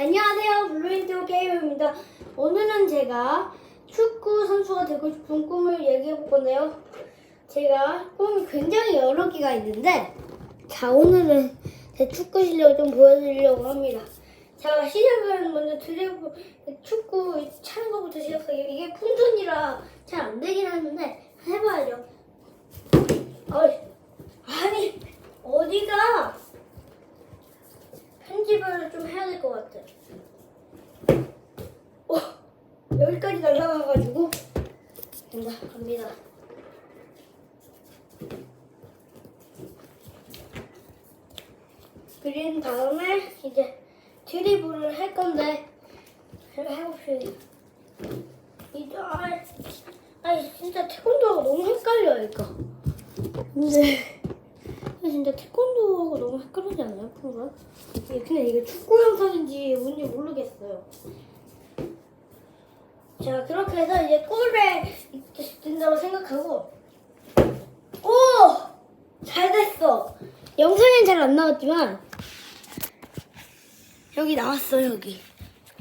안녕하세요. 블루인디오 게임입니다. 오늘은 제가 축구 선수가 되고 싶은 꿈을 얘기해 볼 건데요. 제가 꿈이 굉장히 여러 개가 있는데, 자, 오늘은 제 축구 실력을 좀 보여드리려고 합니다. 자, 시작은 먼저 드리블, 축구 차는 것부터 시작해요. 이게 푼손이라 잘 안 되긴 하는데, 해봐야죠. 어이, 아니, 어디가? 편집을 좀 해야 될 것 같아. 어, 여기까지 날아가가지고 된다 갑니다. 그린 다음에 이제 드리블을 할 건데 해봅시다. 이제 아, 아니 진짜 태권도하고 너무 헷갈려 이거. 근데 근데 진짜 태권도하고 너무 헷갈리지 않나요, 프로가? 이게 그냥 이게 축구 영상인지 뭔지 모르겠어요. 자, 그렇게 해서 이제 골에 든다고 생각하고, 오! 잘 됐어! 영상엔 잘 안 나왔지만, 여기 나왔어, 여기.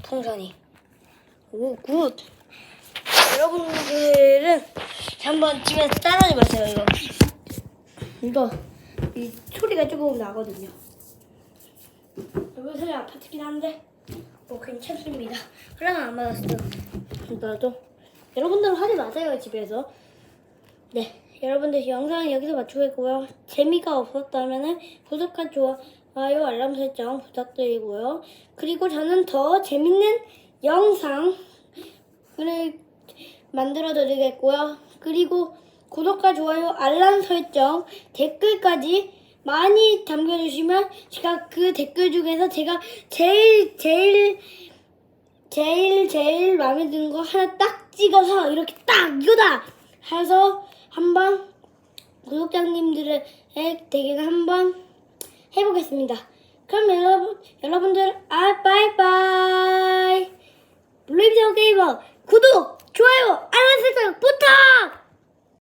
풍선이. 오, 굿! 여러분들은 한번 집에서 따라하지 마세요, 이거. 이거 이 소리가 조금 나거든요. 여기서 아파트긴 한데 뭐 괜찮습니다. 그러면 안 맞았어요. 나도 여러분들은 하지 마세요 집에서. 네, 여러분들 영상은 여기서 마치고있고요 재미가 없었다면은 구독과 좋아요, 알람 설정 부탁드리고요. 그리고 저는 더 재밌는 영상을 만들어 드리겠고요. 그리고 구독과 좋아요, 알람 설정, 댓글까지 많이 남겨주시면 제가 그 댓글 중에서 제가 제일 제일 제일 제일 마음에 드는 거 하나 딱 찍어서 이렇게 딱 이거다 해서 한번 구독자님들의 대결을 한번 해보겠습니다. 그럼 여러분 여러분들 아 바이바이 블루비디오 게이머 구독 좋아요 알람 설정 부탁